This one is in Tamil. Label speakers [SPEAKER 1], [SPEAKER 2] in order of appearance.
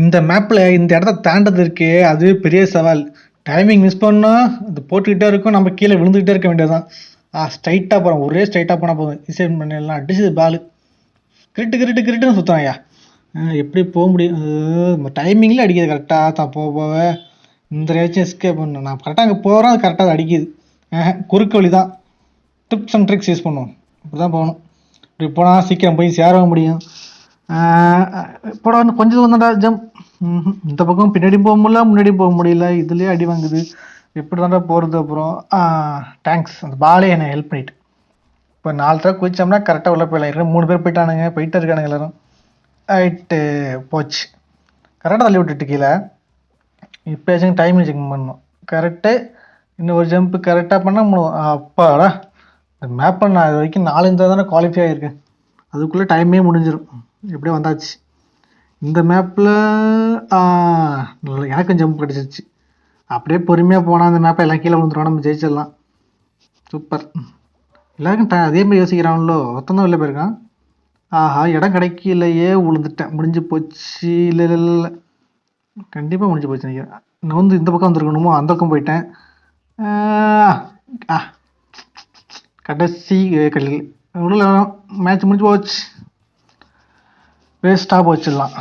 [SPEAKER 1] இந்த மேப்பில் இந்த இடத்த தாண்டது இருக்கே அது பெரிய சவால். டைமிங் மிஸ் பண்ணால் அது போட்டுக்கிட்டே இருக்கும் நம்ம கீழே விழுந்துக்கிட்டே இருக்க வேண்டியதுதான். ஆ ஸ்ட்ரைட்டாக போகிறோம் ஒரே ஸ்ட்ரைட்டாக போனால் போதும். டிசைன் பண்ணிடலாம். அடிச்சது பால் கிரிட்டு கிரிட்டு கிரிட்டுன்னு சுற்றுறாயா எப்படி போக முடியும்? டைமிங்கில் அடிக்குது கரெக்டாக தான். போக போக. இந்த ரேச்சும் எஸ்கேப் பண்ணணும். நான் கரெக்டாக அங்கே போகிறோம் அது கரெக்டாக அடிக்குது. குறுக்கு வழி தான். ட்ரிப்ஸ் அண்ட் ட்ரிக்ஸ் யூஸ் பண்ணுவோம். இப்படி தான் போகணும். இப்படி போனால் சீக்கிரம் போய் சேரவும் முடியும். போட வந்து கொஞ்சம் தூரம் தான்டா ஜம்ப் இந்த பக்கம் பின்னாடி போக முடியல முன்னாடி போக முடியல இதுலேயே அடி வாங்குது எப்படி தான்டா போகிறது அப்புறம் தேங்க்ஸ் அந்த பாலே என்னை ஹெல்ப் பண்ணிட்டு இப்போ நாலு தடவை குதிச்சோம்னா கரெக்டாக உள்ள போயிடலாம் மூணு பேர் போயிட்டானுங்க போயிட்டு இருக்கானுங்க எல்லாரும் ஆயிட்டு போச்சு கரெக்டாக தள்ளி விட்டுட்டு கீழே இப்போயாச்சும் டைம் செக் பண்ணணும் கரெக்டு இன்னும் ஒரு ஜம்ப் கரெக்டாக பண்ணால் அப்பாடா இந்த மேப் நான் இது வரைக்கும் நாலு இருந்தால் தானே குவாலிஃபை ஆகியிருக்கேன் அதுக்குள்ளே டைமே முடிஞ்சிடும் எப்படியோ வந்தாச்சு. இந்த மேப்பில் எனக்கும் ஜம்ப் கிடச்சிருச்சு. அப்படியே பொறுமையாக போனால் அந்த மேப்பை எல்லாம் கீழே விழுந்துடும் நம்ம ஜெயிச்சிடலாம். சூப்பர் எல்லாருக்கும் ட அதே மாதிரி யோசிக்கிறாங்களோ ஒருத்தன் தான் வெளில போயிருக்கான். ஆஹா இடம் கிடைக்கலையே விழுந்துட்டேன் முடிஞ்சு போச்சு. இல்லை இல்லை இல்லை கண்டிப்பாக முடிஞ்சு போச்சு நினைக்கிறேன். நான் வந்து இந்த பக்கம் வந்துருக்கணுமோ அந்த பக்கம் போயிட்டேன். ஆ கடைசி கல்லில் இவ்வளோ மேட்ச் முடிஞ்சு போச்சு. வேஸ்ட்டாக போச்சிடலாம்